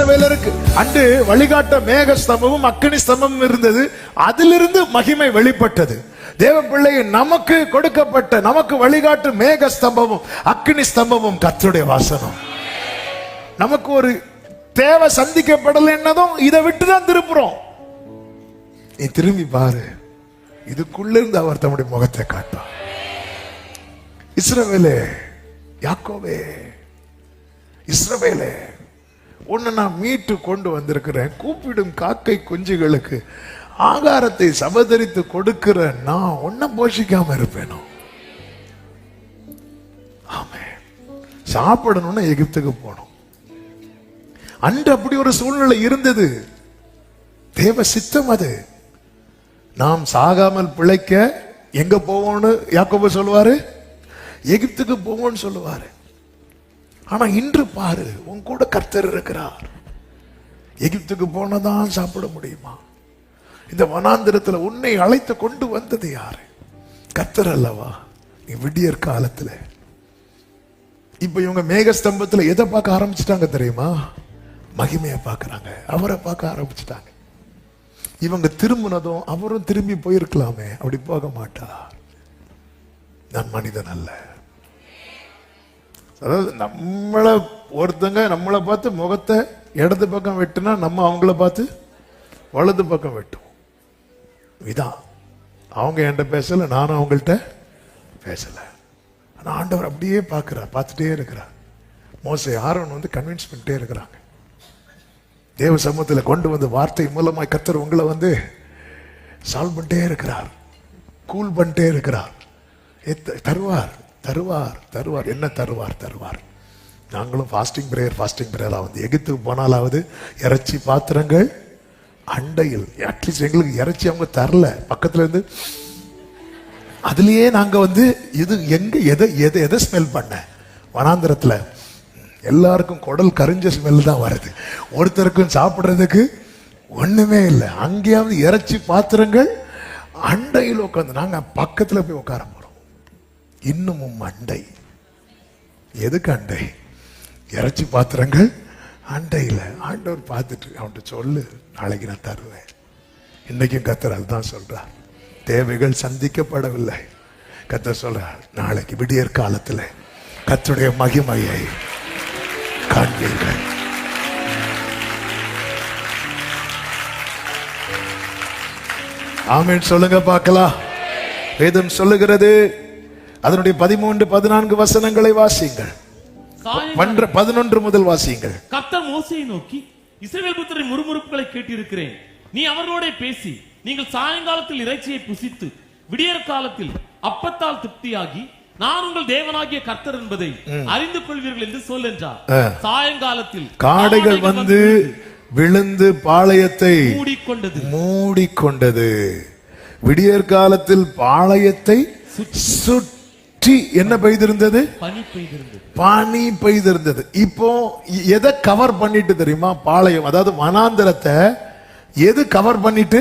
இஸ்ரவேலருக்கு அன்று வழிகாட்ட மேக ஸ்தம்பமும் அக்கினி ஸ்தம்பமும் இருந்தது. அதிலிருந்து மகிமை வெளிப்பட்டது. தேவ பிள்ளையை நமக்கு கொடுக்கப்பட்ட நமக்கு வழிகாட்டு மேக ஸ்தம்பமும் அக்னி ஸ்தம்பமும் கத்துடைய வாசனம். நமக்கு ஒரு தேவை சந்திக்கப்படலைன்னதும் இதை விட்டு தான் திருப்புறோம் நீ திரும்பி பாரு. இதுக்குள்ள இருந்து அவர் தம்முடைய முகத்தை காட்டார் இஸ்ரவேலே யாக்கோவே இஸ்ரவேலே உன்னை நான் மீட்டு கொண்டு வந்திருக்கிறேன். கூப்பிடும் காக்கை குஞ்சுகளுக்கு ஆகாரத்தை சபதரித்து கொடுக்கிற நான் உன்னை போஷிக்காம இருப்பேனோ? ஆமே சாப்பிடணும்னா எகிப்துக்கு போனோம். அன்று அப்படி ஒரு சூழ்நிலை இருந்தது. தேவ சித்தம் அது. நாம் சாகாமல் பிழைக்க எங்க போவோம்னு யாக்கோப சொல்லுவாரு? எகிப்துக்கு போவோம்னு சொல்லுவாரு. ஆனா இன்று பாரு உன் கூட கர்த்தர் இருக்கிறார். எகிப்துக்கு போனதான் சாப்பிட முடியுமா? இந்த வனாந்திரத்தில் உன்னை அழைத்து கொண்டு வந்தது யாரு? கர்த்தர் அல்லவா? நீ விடியற் காலத்துல. இப்ப இவங்க மேகஸ்தம்பத்தில் எதை பார்க்க ஆரம்பிச்சிட்டாங்க தெரியுமா? மகிமையை பார்க்குறாங்க. அவரை பார்க்க ஆரம்பிச்சிட்டாங்க. இவங்க திரும்பினதும் அவரும் திரும்பி போயிருக்கலாமே. அப்படி போக மாட்டார். நான் மனிதன் அல்ல. அதாவது நம்மளை ஒருத்தங்க நம்மளை பார்த்து முகத்தை இடது பக்கம் வெட்டுனா நம்ம அவங்கள பார்த்து வலது பக்கம் வெட்டுவோம். இதான். அவங்க என்கிட்ட பேசலை நானும் அவங்கள்ட்ட பேசலை. ஆனால் ஆண்டவர் அப்படியே பார்க்குறா பார்த்துட்டே இருக்கிறார். மோசை ஆரோன் வந்து கன்வின்ஸ் பண்ணிட்டே இருக்கிறாங்க. தேவ சமூகத்தில் கொண்டு வந்து வார்த்தை மூலமாக கத்தர் உங்களை வந்து சால்வ் பண்ணிட்டே இருக்கிறார். கூல் பண்ணிட்டே இருக்கிறார். தருவார். தருவார் தருவார். என்ன தருவார் தருவார்? நாங்களும் ஃபாஸ்டிங் பிரேயர் ஃபாஸ்டிங் பிரேயரா வந்து எகிப்துக்கு போனாலாவது இறைச்சி பாத்திரங்கள் அண்டையில். அட்லீஸ்ட் எங்களுக்கு இறைச்சி அவங்க தரல. பக்கத்துல இருந்து அதுலயே நாங்க வந்து இது எங்க எதை எதை எதை ஸ்மெல் பண்ண? வனாந்திரத்துல. எல்லாருக்கும் குடல் கரிஞ்ச ஸ்மெல் தான் வருது. ஒருத்தருக்கும் சாப்பிட்றதுக்கு ஒண்ணுமே இல்லை. அங்கேயாவது இறைச்சி பாத்திரங்கள் அண்டையில் உட்காந்து நாங்க பக்கத்துல போய் உட்கார போறோம். இன்னமும் அண்டை. எதுக்கு அண்டை? இறைச்சி பாத்திரங்கள்? அண்டையில் ஆண்டவர் பார்த்துட்டு அவன்கிட்ட சொல்லு. நாளைக்கு நான் தருவேன். இன்னைக்கும் கத்தர் அதுதான் சொல்றார். தேவைகள் சந்திக்கப்படவில்லை. கத்தர் சொல்றார் நாளைக்கு விடியற் காலத்தில் கத்தருடைய மகிமையை காண்பீர்கள். ஆமீன். சொல்லுங்க பார்க்கலாம். வேதம் சொல்லுகிறது அதனுடைய பதிமூன்று பதினான்கு வசனங்களை வாசியுங்கள். பதினொன்று முதல் வாசியுங்கள். கர்த்தர் மோசையை நோக்கி இஸ்ரவேல் புத்திரின் முறுமுறுப்புகளை கேட்டிருக்கிறேன். நீ அவர்களோட பேசி நீங்கள் சாயங்காலத்தில் இறைச்சியை புசித்து விடியற் காலத்தில் அப்பத்தால் திருப்தியாகி நான் உங்கள் தேவனாகிய கர்த்தர் என்பதை அறிந்து கொள்வீர்கள் என்று சொல் என்றார். சாயங்காலத்தில் காடைகள் வந்து விழுந்து பாளையத்தை மூடிக்கொண்டது. மூடிக்கொண்டது. விடியற் காலத்தில் பாளையத்தை சுற்றி என்ன பெய்திருந்தது? பனி பெய்திருந்தது. இப்போ எதை கவர் பண்ணிட்டு தெரியுமா? பாளையம் அதாவது வனாந்திரத்தை எது கவர் பண்ணிட்டு?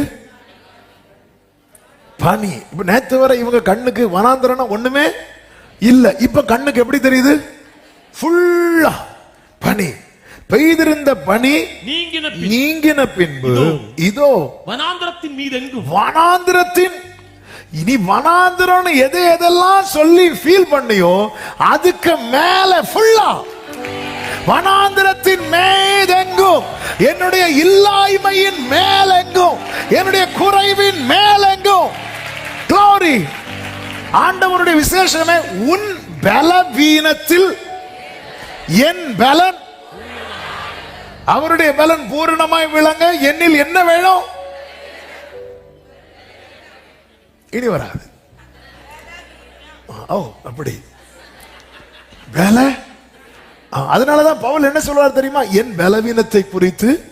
பனி. இப்ப நேத்து வரை இவங்க கண்ணுக்கு வனாந்திரம்னா ஒண்ணுமே இல்ல. இப்ப கண்ணுக்கு எப்படி தெரியுது? ஃபுல்லா பனி. பெய்திருந்த பனி நீங்கின பின். நீங்கின பின்பு இதோ வனாந்திரத்தின் மீது வனாந்திரத்தின் இனி வனாந்திரம்னு எது எதெல்லாம் சொல்லி ஃபீல் பண்ணியோ அதுக்கு மேல ஃபுல்லா வனாந்திரத்தின் மேதெங்கும் என்னுடைய இல்லாய்மையின் மேலெங்கும் என்னுடைய குறைவின் மேலெங்கும். க்ளோரி ஆண்டவருடைய விசேஷமே உன் பலவீனத்தில் என் பலன். அவருடைய பலன் பூரணமாய் விளங்க என்னில் என்ன வேணும்? இனி வராது. ஓ அப்படி. வேலை? அதனாலதான் பவுல் என்ன சொல்றார் தெரியுமா? என் பலவீனத்தை குறித்து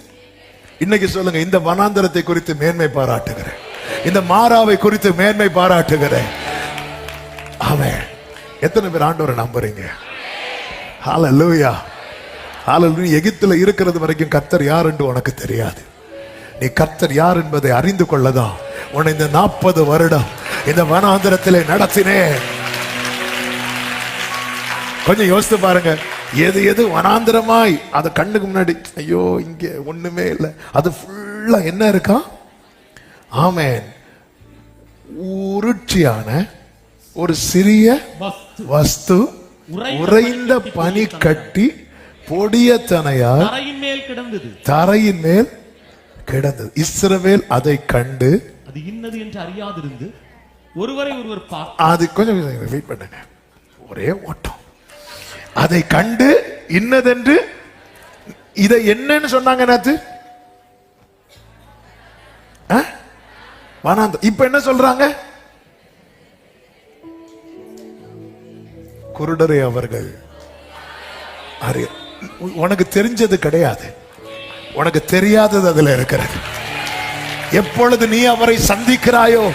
இன்னைக்கு சொல்லுங்க இந்த வனாந்தரத்தை குறித்து மேன்மை பாராட்டுகிறேன். இந்த மாறாவை குறித்து மேன்மை பாராட்டுகிறேன். அவன் எத்தனை பேர் ஆண்டவரை நம்புறீங்க? ஹalleluya ஹalleluya எகிப்துல இருக்கிறது வரைக்கும் கத்தர் யார் என்று உனக்கு தெரியாது. நீ கத்தர் யார் என்பதை அறிந்து கொள்ளதான். உன்னை இந்த நாற்பது வருடம் இந்த வனாந்திரத்திலே நடத்தினேன். கொஞ்சம் யோசித்து பாருங்க. எது எது வனாந்திரமாய்? அது கண்ணுக்கு முன்னாடி. ஐயோ இங்க ஒண்ணுமே இல்லை. அது ஃபுல்லா என்ன இருக்கா? ஆமென். உருட்சியான ஒரு சிறிய வஸ்து. உறைந்த பனி கட்டி பொடிய கிடந்தது. தரையின் மேல் கிடந்தது. இஸ்ரவேல் அதை கண்டு அது இன்னது என்று அறியாதிருந்து ஒருவரை ஒருவர் அது கொஞ்சம் வெயிட் பண்ணுங்க. ஒரே ஓட்டம். அதை கண்டு இன்னதென்று இதை என்னன்னு சொன்னாங்க நேத்து ஆ? இப்ப என்ன சொல்றாங்க? குருடரை அவர்கள் உனக்கு தெரிஞ்சது கிடையாது. உனக்கு தெரியாதது அதுல இருக்கிறது. எப்பொழுது நீ அவரை சந்திக்கிறாயோ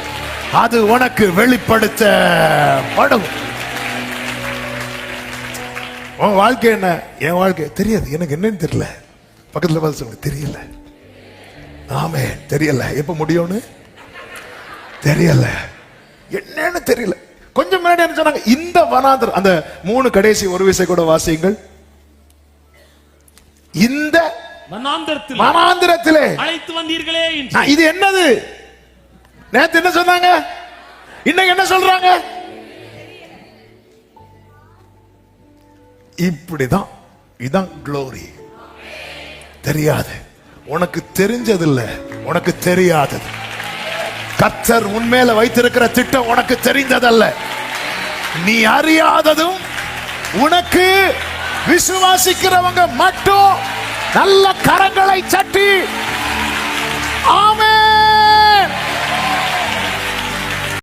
அது உனக்கு வெளிப்படுத்தப்படும் உன் வாழ்க்கை என்ன? என் வாழ்க்கை தெரியாது. எனக்கு என்னன்னு தெரியல. பக்கத்துல பார்த்து சொல்லுங்க. தெரியல. ஆமே தெரியல. எப்ப முடியும்னு? தெரியல. என்னன்னு தெரியல. கொஞ்சம் முன்னாடி என்ன சொன்னாங்க? இந்த வனாந்தரம் அந்த மூணு கடைசி ஒரு விசை கூட வாசியுங்கள். இந்த வனாந்தரத்தில் வனாந்திரத்திலே அழைத்து வந்தீர்களே இது என்னது? நேத்து என்ன சொன்னாங்க? இன்னைக்கு என்ன சொல்றாங்க? இப்படிதான் இதான் க்ளோரி தெரியாது. உனக்கு தெரிஞ்சது இல்ல உனக்கு தெரியாதது. கத்தர் உன்மேல வைத்திருக்கிற திட்டம் உனக்கு தெரிந்ததல்ல. நீ அறியாததும் உனக்கு விசுவாசிக்கிறவங்க மட்டும் நல்ல கரங்களை சட்டி. ஆமே